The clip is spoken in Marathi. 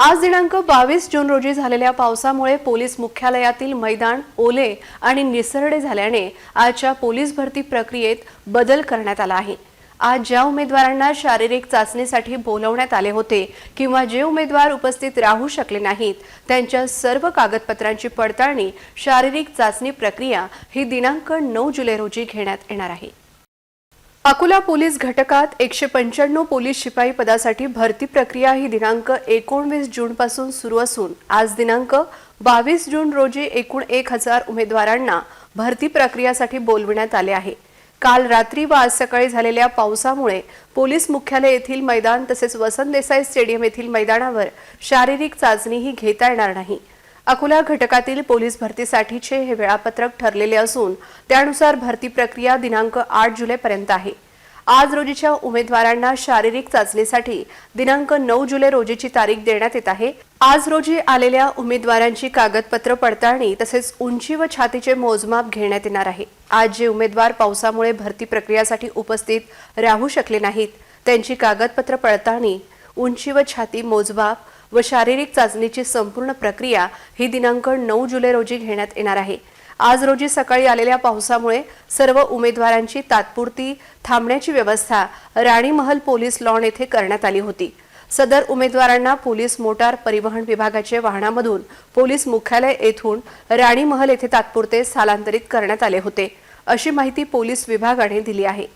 आज दिनांक बावीस जून रोजी झालेल्या पावसामुळे पोलीस मुख्यालयातील मैदान ओले आणि निसरडे झाल्याने आजच्या पोलीस भरती प्रक्रियेत बदल करण्यात आला आहे. आज ज्या उमेदवारांना शारीरिक चाचणीसाठी बोलवण्यात आले होते किंवा जे उमेदवार उपस्थित राहू शकले नाहीत त्यांच्या सर्व कागदपत्रांची पडताळणी शारीरिक चाचणी प्रक्रिया ही दिनांक नऊ जुलै रोजी घेण्यात येणार आहे. अकोला पोलीस घटकात एकशे पंच्याण्णव पोलीस शिपाई पदासाठी भरती प्रक्रिया ही दिनांक एकोणवीस जूनपासून सुरू असून आज दिनांक बावीस जून रोजी एकूण एक हजार उमेदवारांना भरती प्रक्रियासाठी बोलविण्यात आले आहे. काल रात्री व आज सकाळी झालेल्या पावसामुळे पोलीस मुख्यालय येथील मैदान तसेच वसंत देसाई स्टेडियम येथील मैदानावर शारीरिक चाचणीही घेता येणार नाही. अकोला घटकातील पोलीस भरतीसाठीचे हे वेळापत्रक ठरलेले असून त्यानुसार भरती प्रक्रिया दिनांक आठ जुलैपर्यंत आहे. आज रोजीच्या उमेदवारांना शारीरिक चाचणीसाठी दिनांक नऊ जुलै रोजीची तारीख देण्यात येत आहे. आज रोजी आलेल्या उमेदवारांची कागदपत्र पडताळणी तसेच उंची व छातीचे मोजमाप घेण्यात येणार आहे. आज जे उमेदवार पावसामुळे भरती प्रक्रियासाठी उपस्थित राहू शकले नाहीत त्यांची कागदपत्र पडताळणी उंची व छाती मोजमाप व शारीरिक चाचणीची संपूर्ण प्रक्रिया ही दिनांक नऊ जुलै रोजी घेण्यात येणार आहे. आज रोजी सकाळी आलेल्या पावसामुळे सर्व उमेदवारांची तात्पुरती थांबण्याची व्यवस्था राणीमहल पोलीस लॉन येथे करण्यात आली होती. सदर उमेदवारांना पोलीस मोटार परिवहन विभागाचे वाहनामधून पोलीस मुख्यालय येथून राणीमहल येथे तात्पुरते स्थलांतरित करण्यात आले होते अशी माहिती पोलीस विभागाने दिली आहे.